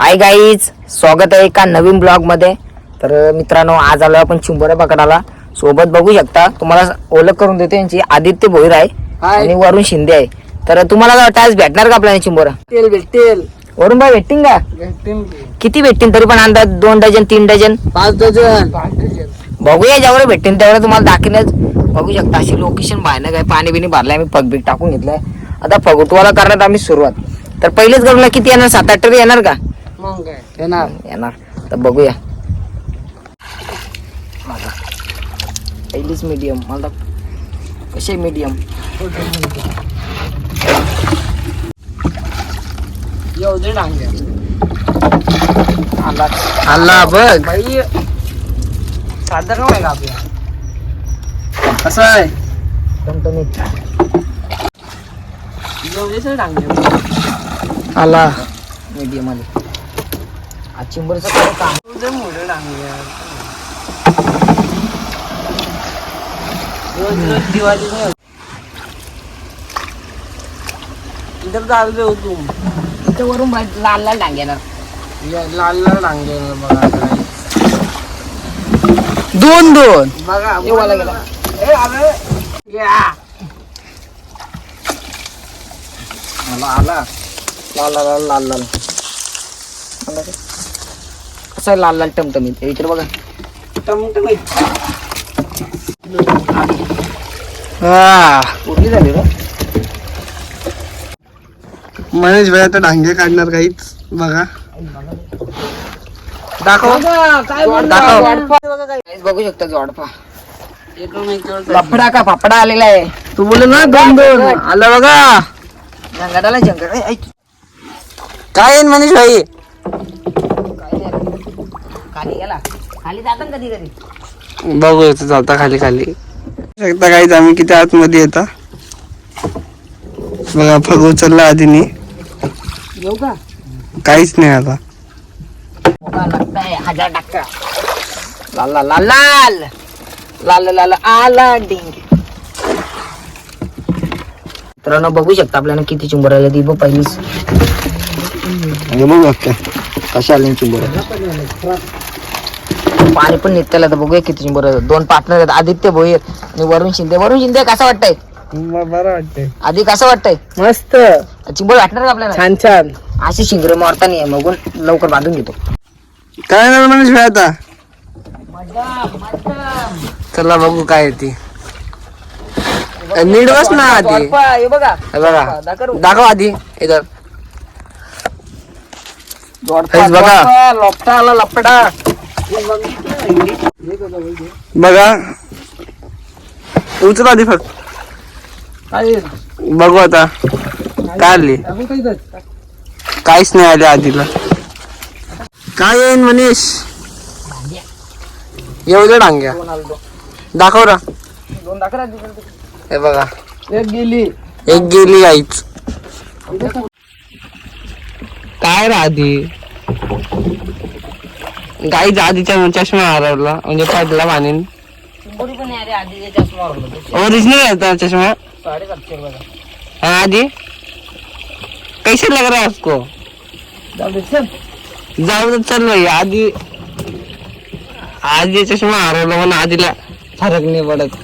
Hi guys स्वागत आहे एका नवीन ब्लॉगमध्ये. तर मित्रांनो आज आलो आपण चिंबोऱ्या पकडाला सोबत बघू शकता तुम्हाला ओळख करून देतो यांची आदित्य भोईर आहे. आणि वरुण शिंदे आहे. तर तुम्हाला काय वाटतं आज भेटणार का आपल्याला चिंबोरा तेल भेटेल. वरुण भाई भेटतील का? किती भेटतील? तरी पण अंदाज दोन डझन तीन डझन. पाच डझन. बघूया जेवढं भेटतील तेवढं तुम्हाला दाखवण्याच बघू शकता अशी लोकेशन बाहेर काय पाणी बिणी भरलंय आम्ही पगबीग टाकून घेतलंय. आता फगुटवाला करण्यात आम्ही सुरुवात. तर पहिलेच गरुला किती येणार? सात आठ तरी येणार का? मग काय येणार येणार तर बघूया माझा पहिलीच मीडियम मला कसे मीडियम एवढे डांगे आला आला बघ बाई साधं काम आहे का आपल्या कसं आहे टणटणीत एवढेच डांगे आला मीडियम आले आज चिंबरचं काय काम. दिवाळी नाही इधर चालू दे तू. इथं वरून बाहेर लाल लाल डांग येणार. लाल लाल डांगे बघा दोन दोन. बघा गेला. ए या आला आला. लाल लाल लाल लाल. लाल आला. कसं लाल लाल टमटमीत? इकडे बघा. टमटमीत. झाली रे. महेश भाई आता डांगे काढणार काहीच? बघा. दाखव. बघू शकता जोडपा. लफडा का फाफडा आलेला आहे? तू बोल ना दोन दोन. आलं बघा. ए, ऐक. काय मनीष भाई. खाली गेला. खाली जातात कधी कधी बघू येतो चालता खाली खाली. शकता काहीच आम्ही किती आतमध्ये येता? बघा फग उचलला आधीनी. येऊ का? काहीच नाही आता. हजार टक्का. लाल लाल लाल लाल. लाल आला डिंग. मित्रांनो बघू शकता आपल्याला किती चिंबर आले ती बघ पहिलीच. बघू आता कशा आले चिंबर. पाणी पण निघताय तर बघूया किती आहेत. दोन पार्टनर आहेत आदित्य भोईर आणि वरुण शिंदे. वरुण शिंदे कसं वाटतंय? बरं वाटतंय. आधी कसं वाटतंय? मस्त. चिंबर वाटणार का आपल्याला? छान छान. अशी शिंगरे मारता नाही मगून लवकर बांधून घेतो. काय नाही मनीष भाई आता. चला बघू काय आहे ती. नीट बस ना आधी. हे बघा. हे बघा. दाखव. दाखव आधी इधर बघा. लपटा आला लपटा. बघा. उचला आधी फक्त. बघू आता. काय आली? काहीच नाही आले आधीला. काय येईन मनीष? येऊ दे डांग्या. दाखव दाखव हे बघा. एक गेली. एक गेली आईच. काय रे आधी गाईच आधीच्या चष्मा हरवला. म्हणजे पडला पाणी आधी होता ओरिजिनल आहे त्या चष्मा. हाँ आदि कैसे लग रहा है आपको जाऊ दे चल भाई आधी. आधी चष्मा हरवला म्हणून आधीला फरक नाही पडत.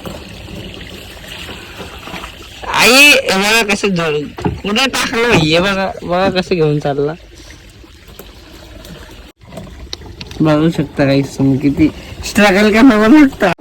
आई बघा कसं जळ कुठे टाकलं हे बघा बघा कसं घेऊन चालला. बघू शकता काही तुम्ही किती स्ट्रगल करणार लागता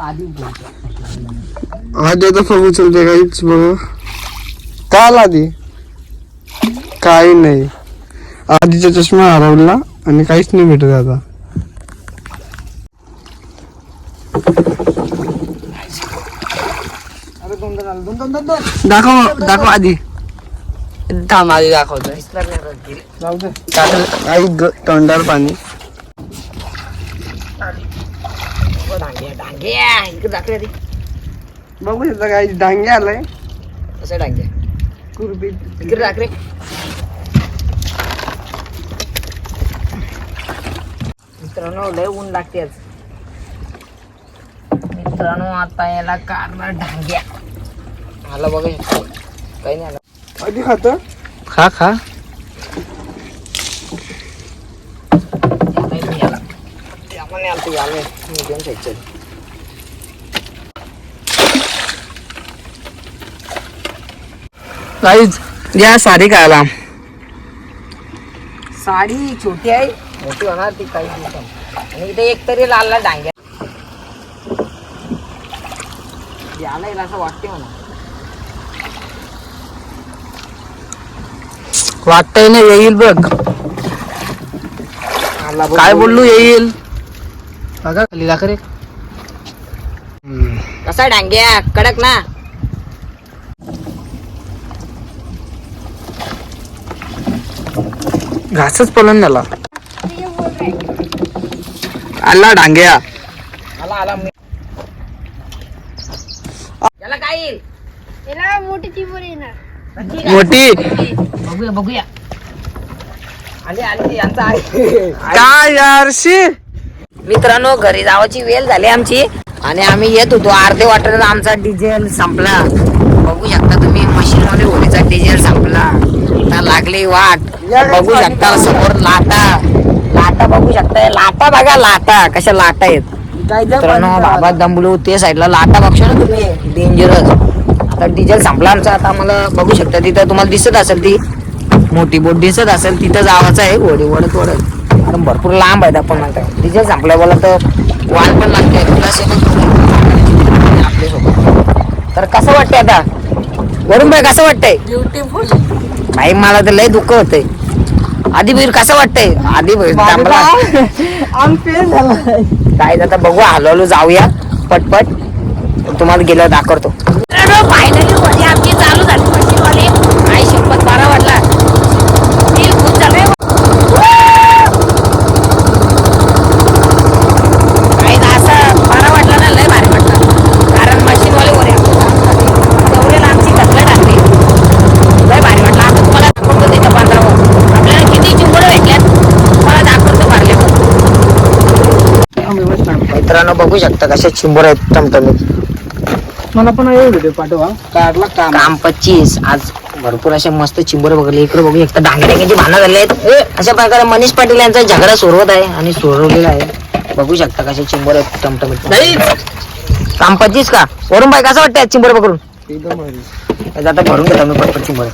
आधी आधी आता फग उचलते काहीच बघ. काय आला आधी? काही नाही. आधीचा चष्मा हरवला आणि काहीच नाही भेटत आता. दाखव दाखव आधी. थांब आधी दाखवतोय दिसणार नाही आता गेले. जाऊ दे. काही ग- तोंडावर पाणी. डांग्या इकडे दाखले आधी बघू शकता काही डांगे आलाय. कसं डांग्या कुरबीत इकडे दाखले मित्रांनो लय ऊन लागते आज. मित्रांनो आता याला कारला डांग्या. आला बघा काही नाही आला. आधी खात. खा खा. आपण आलतो याले. मीडियम साईजचे काहीच या साडी खायला साडी छोटी आहे मोठी होणार ती काही दिवसांनी. आणि इथे एक तरी लाल लाल डांग्या. याला येईल असं वाटते वाटतंय ना येईल बघ. काय बोल. बोललो येईल. बघा खाली दाखव रे कसा डांग्या? कडक ना. घासच पळून झाला आला डांग्या. आला आला मी. याला काय येईल? याला मोठी चिमूर येणार. नक्की काय? मोठी. बघूया बघूया. आले आले यांचा काय यार शी? मित्रांनो घरी जावाची वेळ झाली आमची. आणि आम्ही येत होतो अर्धे वाटत आमचा डिझेल संपला. बघू शकता तुम्ही मशीन मध्ये होळीचा डिझेल संपला. आता लागली वाट. बघू शकता समोर लाटा. लाटा बघू शकता. लाटा बघा लाटा. कशा लाटा आहेत. मित्रांनो बाबा दंबलू ते साईडला लाटा बघशो ना तुम्ही. डेंजरस आता डिझेल संपला आमचा. आता आम्हाला बघू शकता तिथं तुम्हाला दिसत असेल ती. मोठी बोट दिसत असेल तिथं जावाचं आहे. घोडी वडत वडत कारण भरपूर लांब आहेत आपण म्हणताय डिझेल संपलं बोला तर वाल पण लागते. प्लस आपल्यासोबत. तर कसं वाटतंय आता? वरून भाई कसं वाटतंय? ब्युटिफुल भाई मला तर लय दुःख होतंय. आधी भीर कसं वाटतंय? आधी भीर थांबला. काय आता बघू हळूहळू जाऊया. पटपट. तुम्हाला गेलं दाखवतो फायनली मध्ये आमची चालू झाली मशीनवाले आई शपथ बारा वाटला दिल खूप झालंय काही असं बारा वाटला ना लय भारी वाटलं कारण मशीनवाले वर तेवढे आमची कसलं टाकली लय भारी वाटलं आता तुम्हाला दाखवतो त्याच्या पंधरावर आपल्याला किती चिंबड भेटल्यात तुम्हाला दाखवतो मारले मित्रांनो बघू शकता कशा चिंबोर आहेत टमटमीत. मला पण व्हिडिओ पाठवा. काढला काम काम पच्चीस. आज भरपूर अशा मस्त चिंबर बघले. इकडे बघू एकतर डांगे डांग्याची भांडणं झाली आहेत. अशा प्रकारे मनीष पाटील यांचा झगडा सोडवत आहे आणि सोडवलेला आहे. बघू शकता कशा चिंबर आहेत टमटमीत. काम पच्चीस का? वरून बाय कसं वाटतंय चिंबर पकडून? एकदम भारी. आता भरून घेतो मी पटपट चिंबर.